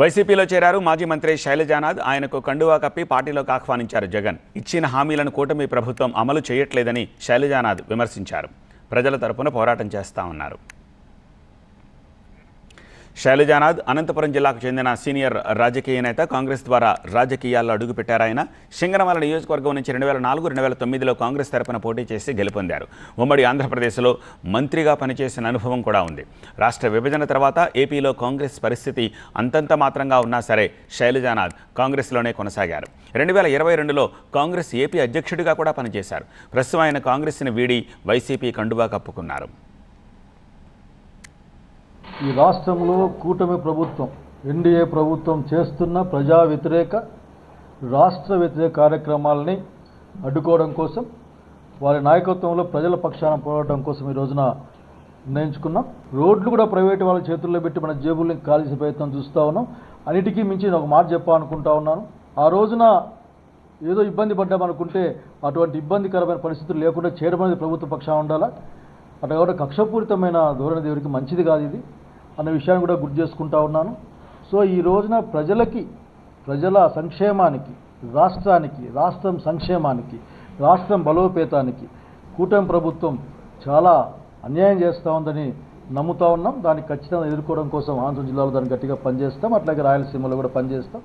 వైసీపీలో చేరారు మాజీ మంత్రి శైలజానాథ్ ఆయనకు కండువా కప్పి పార్టీలోకి ఆహ్వానించారు జగన్. ఇచ్చిన హామీలను కూటమి ప్రభుత్వం అమలు చేయట్లేదని శైలజానాథ్ విమర్శించారు. ప్రజల తరపున పోరాటం చేస్తామన్నారు శైలజానాథ్ అనంతపురం జిల్లాకు చెందిన సీనియర్ రాజకీయ నేత కాంగ్రెస్ ద్వారా రాజకీయాల్లో అడుగుపెట్టారు ఆయన. సింగనమల నియోజకవర్గం నుంచి రెండు వేల నాలుగు రెండు వేల తొమ్మిదిలో కాంగ్రెస్ తరపున పోటీ చేసి గెలుపొందారు. ఉమ్మడి ఆంధ్రప్రదేశ్లో మంత్రిగా పనిచేసిన అనుభవం కూడా ఉంది. రాష్ట్ర విభజన తర్వాత ఏపీలో కాంగ్రెస్ పరిస్థితి అంతంత మాత్రంగా ఉన్నా సరే శైలజానాథ్ కాంగ్రెస్లోనే కొనసాగారు. రెండు వేల ఇరవై రెండులో కాంగ్రెస్ ఏపీ అధ్యక్షుడిగా కూడా పనిచేశారు. ప్రస్తుతం ఆయన కాంగ్రెస్ని వీడి వైసీపీ కండువా కప్పుకున్నారు. ఈ రాష్ట్రంలో కూటమి ప్రభుత్వం ఎన్డీఏ ప్రభుత్వం చేస్తున్న ప్రజా వ్యతిరేక రాష్ట్ర వ్యతిరేక కార్యక్రమాలని అడ్డుకోవడం కోసం వారి నాయకత్వంలో ప్రజల పక్షాన పోరాటం కోసం ఈ రోజున నిర్ణయించుకున్నాం. రోడ్లు కూడా ప్రైవేట్ వాళ్ళ చేతుల్లో పెట్టి మన జేబుల్ని కాల్చే ప్రయత్నం చూస్తూ ఉన్నాం. అన్నిటికీ మించి ఒక మాట చెప్పాలనుకుంటా ఉన్నాను. ఆ రోజున ఏదో ఇబ్బంది పడ్డామనుకుంటే అటువంటి ఇబ్బందికరమైన పరిస్థితులు లేకుండా చేయడం అనేది ప్రభుత్వ పక్షాన ఉండాలా? అటు కాబట్టి కక్షపూరితమైన ధోరణి దేవుడికి మంచిది కాదు ఇది. అన్న విషయాన్ని కూడా గుర్తు చేసుకుంటా ఉన్నాను. సో ఈ రోజున ప్రజలకి ప్రజల సంక్షేమానికి రాష్ట్రానికి రాష్ట్రం సంక్షేమానికి రాష్ట్రం బలోపేతానికి కూటమి ప్రభుత్వం చాలా అన్యాయం చేస్తూ ఉందని నమ్ముతా ఉన్నాం. దాన్ని ఖచ్చితంగా ఎదుర్కోవడం కోసం ఆంధ్ర జిల్లాలో దాన్ని గట్టిగా పనిచేస్తాం. అట్లాగే రాయలసీమలో కూడా పనిచేస్తాం.